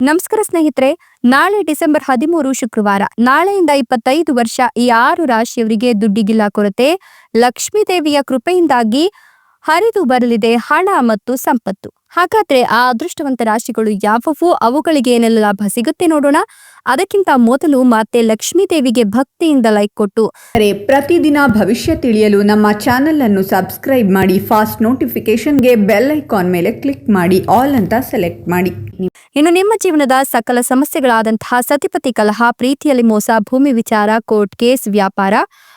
ನಮಸ್ಕಾರ ಸ್ನೇಹಿತರೆ, ನಾಳೆ ಡಿಸೆಂಬರ್ ಹದಿಮೂರು ಶುಕ್ರವಾರ, ನಾಳೆಯಿಂದ ಇಪ್ಪತ್ತೈದು ವರ್ಷ ಈ ಆರು ರಾಶಿಯವರಿಗೆ ದುಡ್ಡಿಗಿಲ್ಲ ಕೊರತೆ ಲಕ್ಷ್ಮೀ ದೇವಿಯ ಕೃಪೆಯಿಂದಾಗಿ ಹರಿದು ಬರಲಿದೆ ಹಣ ಮತ್ತು ಸಂಪತ್ತು. ಹಾಗಾದ್ರೆ ಆ ಅದೃಷ್ಟವಂತ ರಾಶಿಗಳು ಯಾವುವು, ಅವುಗಳಿಗೆ ಏನೆಲ್ಲ ಲಾಭ ಸಿಗುತ್ತೆ ನೋಡೋಣ. ಅದಕ್ಕಿಂತ ಮೊದಲು ಮತ್ತೆ ಲಕ್ಷ್ಮೀ ದೇವಿಗೆ ಭಕ್ತಿಯಿಂದ ಲೈಕ್ ಕೊಟ್ಟು. ಅರೆ, ಪ್ರತಿದಿನ ಭವಿಷ್ಯ ತಿಳಿಯಲು ನಮ್ಮ ಚಾನೆಲ್ ಅನ್ನು ಸಬ್ಸ್ಕ್ರೈಬ್ ಮಾಡಿ ಫಾಸ್ಟ್ ನೋಟಿಫಿಕೇಶನ್ಗೆ ಬೆಲ್ ಐಕಾನ್ ಮೇಲೆ ಕ್ಲಿಕ್ ಮಾಡಿ ಆಲ್ ಅಂತ ಸೆಲೆಕ್ಟ್ ಮಾಡಿ. ಇನ್ನು ನಿಮ್ಮ ಜೀವನದ ಸಕಲ ಸಮಸ್ಯೆಗಳಾದಂತಹ ಸತಿಪತಿ ಕಲಹ, ಪ್ರೀತಿಯಲ್ಲಿ ಮೋಸ, ಭೂಮಿ ವಿಚಾರ, ಕೋರ್ಟ್ ಕೇಸ್, ವ್ಯಾಪಾರ,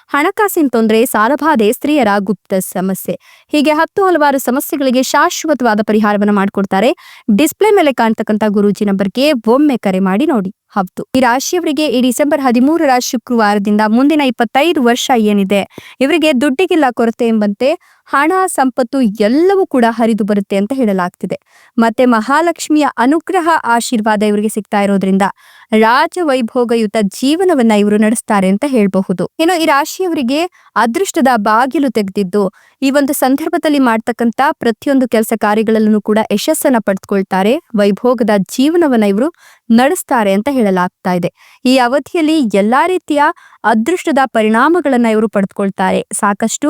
ಹಣಕಾಸಿನ ತೊಂದರೆ, ಸಾಲಬಾಧೆ, ಸ್ತ್ರೀಯರ ಗುಪ್ತ ಸಮಸ್ಯೆ. ಹೀಗೆ ಹತ್ತು ಹಲವಾರು ಸಮಸ್ಯೆಗಳಿಗೆ ಶಾಶ್ವತವಾದ ಪರಿಹಾರವನ್ನು ಮಾಡಿಕೊಡ್ತಾರೆ. ಡಿಸ್ಪ್ಲೇ ಮೇಲೆ ಕಾಣ್ತಕ್ಕಂಥ ಗುರುಜಿ ನಂಬರ್ಗೆ ಒಮ್ಮೆ ಕರೆ ಮಾಡಿ ನೋಡಿ. ಹೌದು. ಈ ರಾಶಿಯವರಿಗೆ ಈ ಡಿಸೆಂಬರ್ ಹದಿಮೂರರ ಶುಕ್ರವಾರದಿಂದ ಮುಂದಿನ ಇಪ್ಪತ್ತೈದು ವರ್ಷ ಏನಿದೆ? ಇವರಿಗೆ ದುಡ್ಡಿಗಿಲ್ಲ ಕೊರತೆ ಎಂಬಂತೆ ಹಣ, ಸಂಪತ್ತು ಎಲ್ಲವೂ ಕೂಡ ಹರಿದು ಬರುತ್ತೆ ಅಂತ ಹೇಳಲಾಗ್ತಿದೆ. ಮತ್ತೆ ಮಹಾಲಕ್ಷ್ಮಿಯ ಅನುಗ್ರಹ, ಆಶೀರ್ವಾದ ಇವರಿಗೆ ಸಿಗ್ತಾ ಇರೋದ್ರಿಂದ ರಾಜ ವೈಭೋಗಯುತ ಜೀವನವನ್ನ ಇವರು ನಡೆಸ್ತಾರೆ ಅಂತ ಹೇಳಬಹುದು. ಏನೋ ಈ ರಾಶಿಯವರಿಗೆ ಅದೃಷ್ಟದ ಬಾಗಿಲು ತೆಗೆದಿದ್ದು, ಈ ಒಂದು ಸಂದರ್ಭದಲ್ಲಿ ಮಾಡ್ತಕ್ಕಂತ ಪ್ರತಿಯೊಂದು ಕೆಲಸ ಕಾರ್ಯಗಳಲ್ಲೂ ಕೂಡ ಯಶಸ್ಸನ್ನ ಪಡೆದುಕೊಳ್ತಾರೆ ವೈಭೋಗದ ಜೀವನವನ್ನ ಇವರು ನಡೆಸ್ತಾರೆ ಅಂತ ಹೇಳಲಾಗ್ತಾ ಇದೆ. ಈ ಅವಧಿಯಲ್ಲಿ ಎಲ್ಲಾ ರೀತಿಯ ಅದೃಷ್ಟದ ಪರಿಣಾಮಗಳನ್ನ ಇವರು ಪಡೆದುಕೊಳ್ತಾರೆ ಸಾಕಷ್ಟು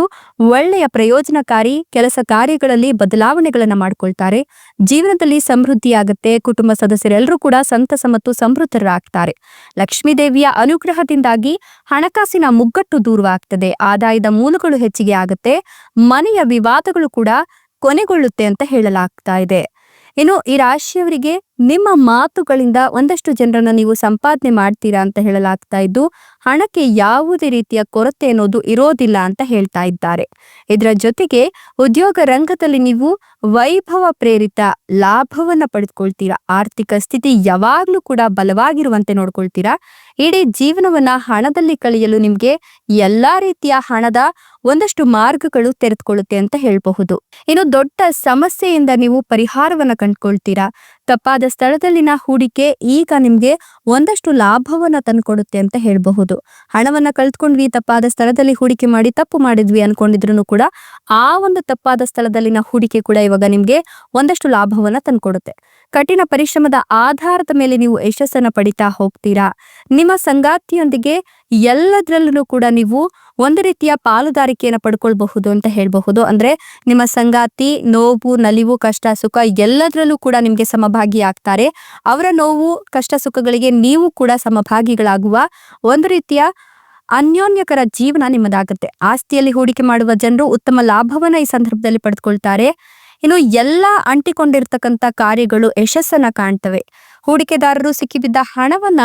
ಒಳ್ಳೆಯ ಪ್ರಯೋಜನಕಾರಿ ಕೆಲಸ ಕಾರ್ಯಗಳಲ್ಲಿ ಬದಲಾವಣೆಗಳನ್ನ ಮಾಡ್ಕೊಳ್ತಾರೆ. ಜೀವನದಲ್ಲಿ ಸಮೃದ್ಧಿಯಾಗುತ್ತೆ, ಕುಟುಂಬ ಸದಸ್ಯರೆಲ್ಲರೂ ಕೂಡ ಸಂತಸ ಮತ್ತು ಸಮೃದ್ಧರಾಗ್ತಾರೆ. ಲಕ್ಷ್ಮೀ ದೇವಿಯ ಅನುಗ್ರಹದಿಂದಾಗಿ ಹಣಕಾಸಿನ ಮುಗ್ಗಟ್ಟು ದೂರವಾಗ್ತದೆ. ಆದಾಯದ ಮೂಲಗಳು ಹೆಚ್ಚಿಗೆ ಆಗುತ್ತೆ. ಮನೆಯ ವಿವಾದಗಳು ಕೂಡ ಕೊನೆಗೊಳ್ಳುತ್ತೆ ಅಂತ ಹೇಳಲಾಗ್ತಾ ಇದೆ. ಇನ್ನು ಈ ರಾಶಿಯವರಿಗೆ ನಿಮ್ಮ ಮಾತುಗಳಿಂದ ಒಂದಷ್ಟು ಜನರನ್ನ ನೀವು ಸಂಪಾದನೆ ಮಾಡ್ತೀರಾ ಅಂತ ಹೇಳಲಾಗ್ತಾ ಇದ್ದು, ಹಣಕ್ಕೆ ಯಾವುದೇ ರೀತಿಯ ಕೊರತೆ ಅನ್ನೋದು ಇರೋದಿಲ್ಲ ಅಂತ ಹೇಳ್ತಾ ಇದ್ದಾರೆ. ಇದರ ಜೊತೆಗೆ ಉದ್ಯೋಗ ರಂಗದಲ್ಲಿ ನೀವು ವೈಭವ ಪ್ರೇರಿತ ಲಾಭವನ್ನ ಪಡೆದುಕೊಳ್ತೀರಾ, ಆರ್ಥಿಕ ಸ್ಥಿತಿ ಯಾವಾಗ್ಲೂ ಕೂಡ ಬಲವಾಗಿರುವಂತೆ ನೋಡ್ಕೊಳ್ತೀರಾ, ಇಡೀ ಜೀವನವನ್ನ ಹಣದಲ್ಲಿ ಕಳೆಯಲು ನಿಮ್ಗೆ ಎಲ್ಲಾ ರೀತಿಯ ಹಣದ ಒಂದಷ್ಟು ಮಾರ್ಗಗಳು ತೆರೆದುಕೊಳ್ಳುತ್ತೆ ಅಂತ ಹೇಳಬಹುದು. ಇನ್ನು ದೊಡ್ಡ ಸಮಸ್ಯೆಯಿಂದ ನೀವು ಪರಿಹಾರವನ್ನ ಕಂಡುಕೊಳ್ತೀರಾ? ತಪ್ಪಾದ ಸ್ಥಳದಲ್ಲಿನ ಹೂಡಿಕೆ ಈಗ ನಿಮ್ಗೆ ಒಂದಷ್ಟು ಲಾಭವನ್ನ ತಂದ್ಕೊಡುತ್ತೆ ಅಂತ ಹೇಳಬಹುದು. ಹಣವನ್ನ ಕಳ್ತ್ಕೊಂಡ್ವಿ ತಪ್ಪಾದ ಸ್ಥಳದಲ್ಲಿ ಹೂಡಿಕೆ ಮಾಡಿ ತಪ್ಪು ಮಾಡಿದ್ವಿ ಅನ್ಕೊಂಡಿದ್ರು ಕೂಡ ಆ ಒಂದು ತಪ್ಪಾದ ಸ್ಥಳದಲ್ಲಿನ ಹೂಡಿಕೆ ಕೂಡ ಇವಾಗ ನಿಮ್ಗೆ ಒಂದಷ್ಟು ಲಾಭವನ್ನ ತಂದ್ಕೊಡುತ್ತೆ. ಕಠಿಣ ಪರಿಶ್ರಮದ ಆಧಾರದ ಮೇಲೆ ನೀವು ಯಶಸ್ಸನ್ನ ಪಡಿತಾ ಹೋಗ್ತೀರಾ? ನಿಮ್ಮ ಸಂಗಾತಿಯೊಂದಿಗೆ ಎಲ್ಲದರಲ್ಲೂ ಕೂಡ ನೀವು ಒಂದು ರೀತಿಯ ಪಾಲುದಾರಿಕೆಯನ್ನು ಪಡ್ಕೊಳ್ಬಹುದು ಅಂತ ಹೇಳಬಹುದು. ಅಂದ್ರೆ ನಿಮ್ಮ ಸಂಗಾತಿ, ನೋವು, ನಲಿವು, ಕಷ್ಟ, ಸುಖ ಎಲ್ಲದರಲ್ಲೂ ಕೂಡ ನಿಮ್ಗೆ ಸಮಭಾಗಿ ಆಗ್ತಾರೆ ಅವರ ನೋವು, ಕಷ್ಟ ಸುಖಗಳಿಗೆ ನೀವು ಕೂಡ ಸಮಭಾಗಿಗಳಾಗುವ ಒಂದು ರೀತಿಯ ಅನ್ಯೋನ್ಯಕರ ಜೀವನ ನಿಮ್ಮದಾಗುತ್ತೆ. ಆಸ್ತಿಯಲ್ಲಿ ಹೂಡಿಕೆ ಮಾಡುವ ಜನರು ಉತ್ತಮ ಲಾಭವನ್ನ ಈ ಸಂದರ್ಭದಲ್ಲಿ ಪಡೆದುಕೊಳ್ತಾರೆ. ಇನ್ನು ಎಲ್ಲ ಅಂಟಿಕೊಂಡಿರ್ತಕ್ಕಂಥ ಕಾರ್ಯಗಳು ಯಶಸ್ಸನ್ನ ಕಾಣ್ತವೆ. ಹೂಡಿಕೆದಾರರು ಸಿಕ್ಕಿಬಿದ್ದ ಹಣವನ್ನ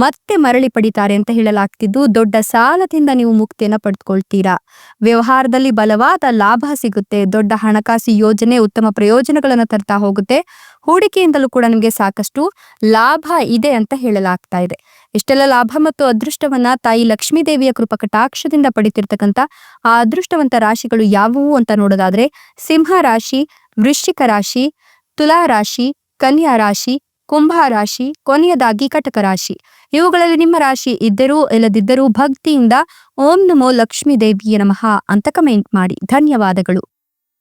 ಮತ್ತೆ ಮರಳಿ ಪಡಿತಾರೆ ಅಂತ ಹೇಳಲಾಗ್ತಿದ್ದು, ದೊಡ್ಡ ಸಾಲದಿಂದ ನೀವು ಮುಕ್ತಿಯನ್ನ ಪಡೆದುಕೊಳ್ತೀರಾ ವ್ಯವಹಾರದಲ್ಲಿ ಬಲವಾದ ಲಾಭ ಸಿಗುತ್ತೆ, ದೊಡ್ಡ ಹಣಕಾಸು ಯೋಜನೆ ಉತ್ತಮ ಪ್ರಯೋಜನಗಳನ್ನ ತರ್ತಾ ಹೋಗುತ್ತೆ. ಹೂಡಿಕೆಯಿಂದಲೂ ಕೂಡ ನಿಮಗೆ ಸಾಕಷ್ಟು ಲಾಭ ಇದೆ ಅಂತ ಹೇಳಲಾಗ್ತಾ ಇದೆ. ಇಷ್ಟೆಲ್ಲ ಲಾಭ ಮತ್ತು ಅದೃಷ್ಟವನ್ನ ತಾಯಿ ಲಕ್ಷ್ಮೀ ದೇವಿಯ ಕೃಪ ಕಟಾಕ್ಷದಿಂದ ಪಡಿತಿರ್ತಕ್ಕಂಥ ಆ ಅದೃಷ್ಟವಂತ ರಾಶಿಗಳು ಯಾವುವು ಅಂತ ನೋಡೋದಾದ್ರೆ, ಸಿಂಹ ರಾಶಿ, ವೃಶ್ಚಿಕ ರಾಶಿ, ತುಲಾ ರಾಶಿ, ಕನ್ಯಾ ರಾಶಿ ಕುಂಭ ರಾಶಿ ಕೊನೆಯದಾಗಿ ಕಟಕ ರಾಶಿ ಇವುಗಳಲ್ಲಿ ನಿಮ್ಮ ರಾಶಿ ಇದ್ದರೂ ಇಲ್ಲದಿದ್ದರೂ ಭಕ್ತಿಯಿಂದ ಓಂ ನಮೋ ಲಕ್ಷ್ಮೀ ದೇವಿಯ ನಮಃ ಅಂತ ಕಮೆಂಟ್ ಮಾಡಿ. ಧನ್ಯವಾದಗಳು.